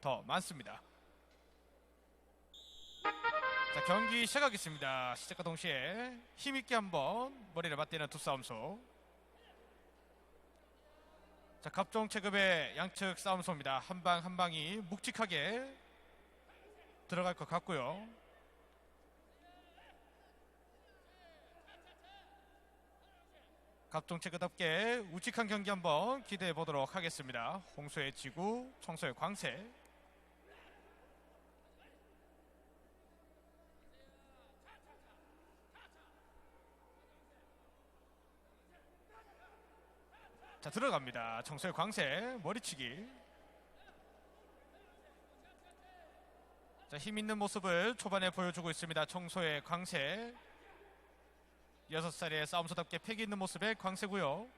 더 많습니다. 자 경기 시작하겠습니다. 시작과 동시에 힘있게 한번 머리를 맞대는 두 싸움소. 자 갑종 체급의 양측 싸움소입니다. 한 방 한 방이 묵직하게 들어갈 것 같고요. 갑종체그답게 우직한 경기 한번 기대해 보도록 하겠습니다. 홍수의 지구, 청소의 광세. 자 들어갑니다. 청소의 광세 머리치기. 자 힘 있는 모습을 초반에 보여주고 있습니다. 청소의 광세. 여섯 살의 싸움소답게 패기 있는 모습의 광세고요.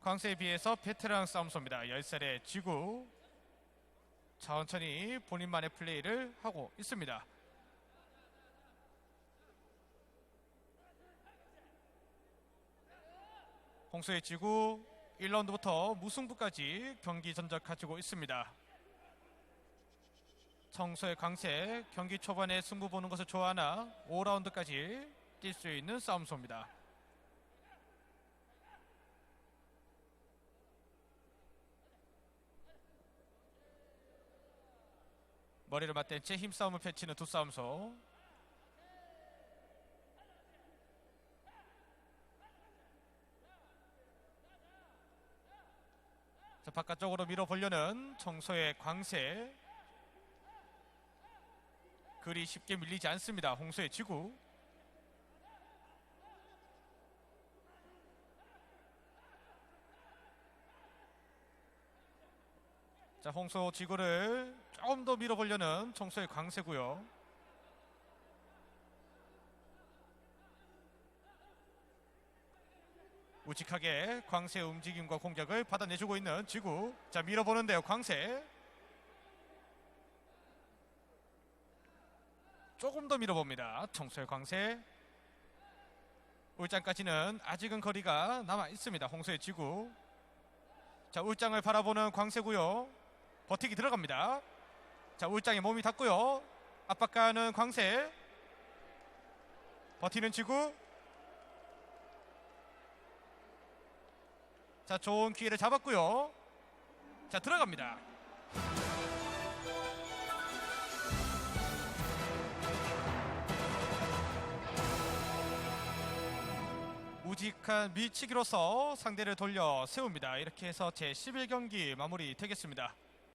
광세에 비해서 베테랑 싸움소입니다. 10살의 지구. 천천히 본인만의 플레이를 하고 있습니다. 홍수의 지구 1라운드부터 무승부까지 경기 전적 가지고 있습니다. 청소의 강세 경기 초반에 승부 보는 것을 좋아하나 5라운드까지 뛸 수 있는 싸움소입니다. 머리를 맞댄 채 힘싸움을 펼치는 두 싸움소. 자, 바깥쪽으로 밀어보려는 청소의 광세. 그리 쉽게 밀리지 않습니다. 홍소의 지구. 자, 홍소 지구를 조금 더 밀어보려는 청소의 광세고요. 우직하게 광세의 움직임과 공격을 받아내주고 있는 지구. 자, 밀어보는데요, 광세. 조금 더 밀어봅니다. 청소의 광세. 울장까지는 아직은 거리가 남아 있습니다. 홍소의 지구. 자, 울장을 바라보는 광세고요. 버티기 들어갑니다. 자, 울장에 몸이 닿고요. 압박가는 광세. 버티는 지구. 자, 좋은 기회를 잡았고요. 자, 들어갑니다. 우직한 밀치기로서 상대를 돌려 세웁니다. 이렇게 해서 제 11경기 마무리 되겠습니다.